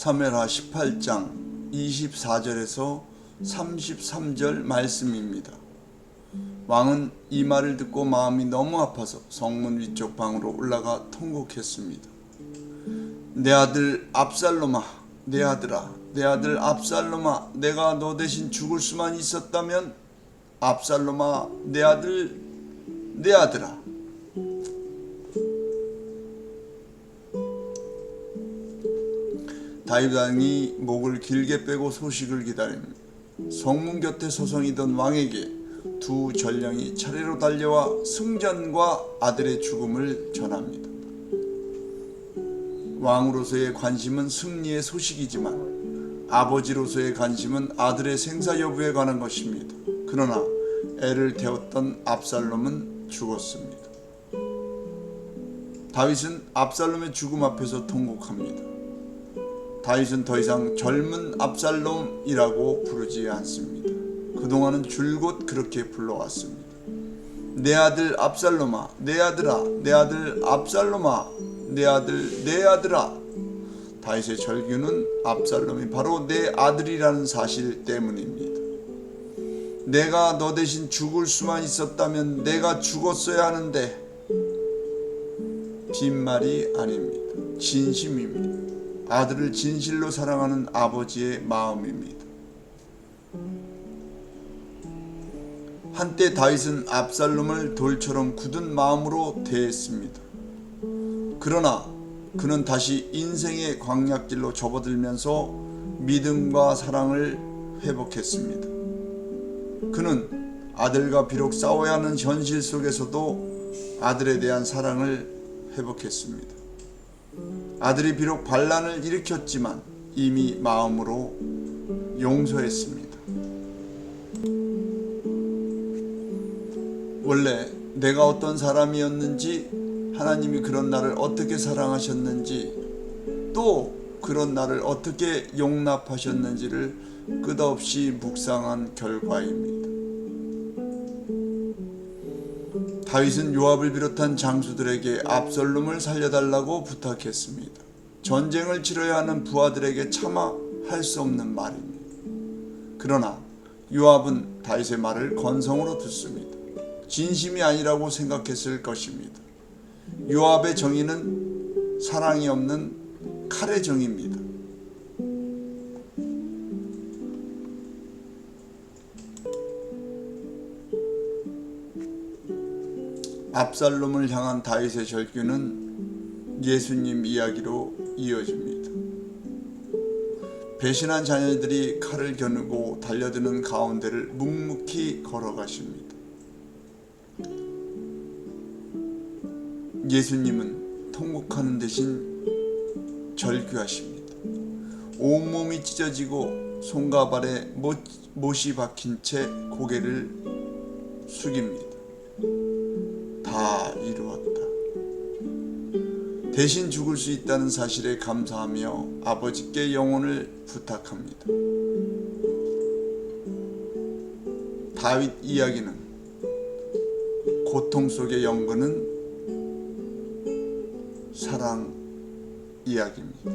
사무엘하 18장 24절에서 33절 말씀입니다. 왕은 이 말을 듣고 마음이 너무 아파서 성문 위쪽 방으로 올라가 통곡했습니다. 내 아들 압살롬아, 내 아들아, 내 아들 압살롬아, 내가 너 대신 죽을 수만 있었다면 압살롬아, 내 아들, 내 아들아. 다윗 왕이 목을 길게 빼고 소식을 기다립니다. 성문 곁에 서성이던 왕에게 두 전령이 차례로 달려와 승전과 아들의 죽음을 전합니다. 왕으로서의 관심은 승리의 소식이지만 아버지로서의 관심은 아들의 생사 여부에 관한 것입니다. 그러나 애를 태웠던 압살롬은 죽었습니다. 다윗은 압살롬의 죽음 앞에서 통곡합니다. 다윗은 더 이상 젊은 압살롬이라고 부르지 않습니다. 그동안은 줄곧 그렇게 불러왔습니다. 내 아들 압살롬아, 내 아들아, 내 아들 압살롬아, 내 아들, 내 아들아. 다윗의 절규는 압살롬이 바로 내 아들이라는 사실 때문입니다. 내가 너 대신 죽을 수만 있었다면 내가 죽었어야 하는데 빈말이 아닙니다. 진심입니다. 아들을 진실로 사랑하는 아버지의 마음입니다. 한때 다윗은 압살롬을 돌처럼 굳은 마음으로 대했습니다. 그러나 그는 다시 인생의 광약길로 접어들면서 믿음과 사랑을 회복했습니다. 그는 아들과 비록 싸워야 하는 현실 속에서도 아들에 대한 사랑을 회복했습니다. 아들이 비록 반란을 일으켰지만 이미 마음으로 용서했습니다. 원래 내가 어떤 사람이었는지 하나님이 그런 나를 어떻게 사랑하셨는지 또 그런 나를 어떻게 용납하셨는지를 끝없이 묵상한 결과입니다. 다윗은 요압을 비롯한 장수들에게 압살롬을 살려달라고 부탁했습니다. 전쟁을 치러야 하는 부하들에게 차마 할 수 없는 말입니다. 그러나 요압은 다윗의 말을 건성으로 듣습니다. 진심이 아니라고 생각했을 것입니다. 요압의 정의는 사랑이 없는 칼의 정의입니다. 압살롬을 향한 다윗의 절규는 예수님 이야기로 이어집니다. 배신한 자녀들이 칼을 겨누고 달려드는 가운데를 묵묵히 걸어가십니다. 예수님은 통곡하는 대신 절규하십니다. 온몸이 찢어지고 손과 발에 못, 못이 박힌 채 고개를 숙입니다. 다 이루었다. 대신 죽을 수 있다는 사실에 감사하며 아버지께 영혼을 부탁합니다. 다윗 이야기는 고통 속의 연근은 사랑 이야기입니다.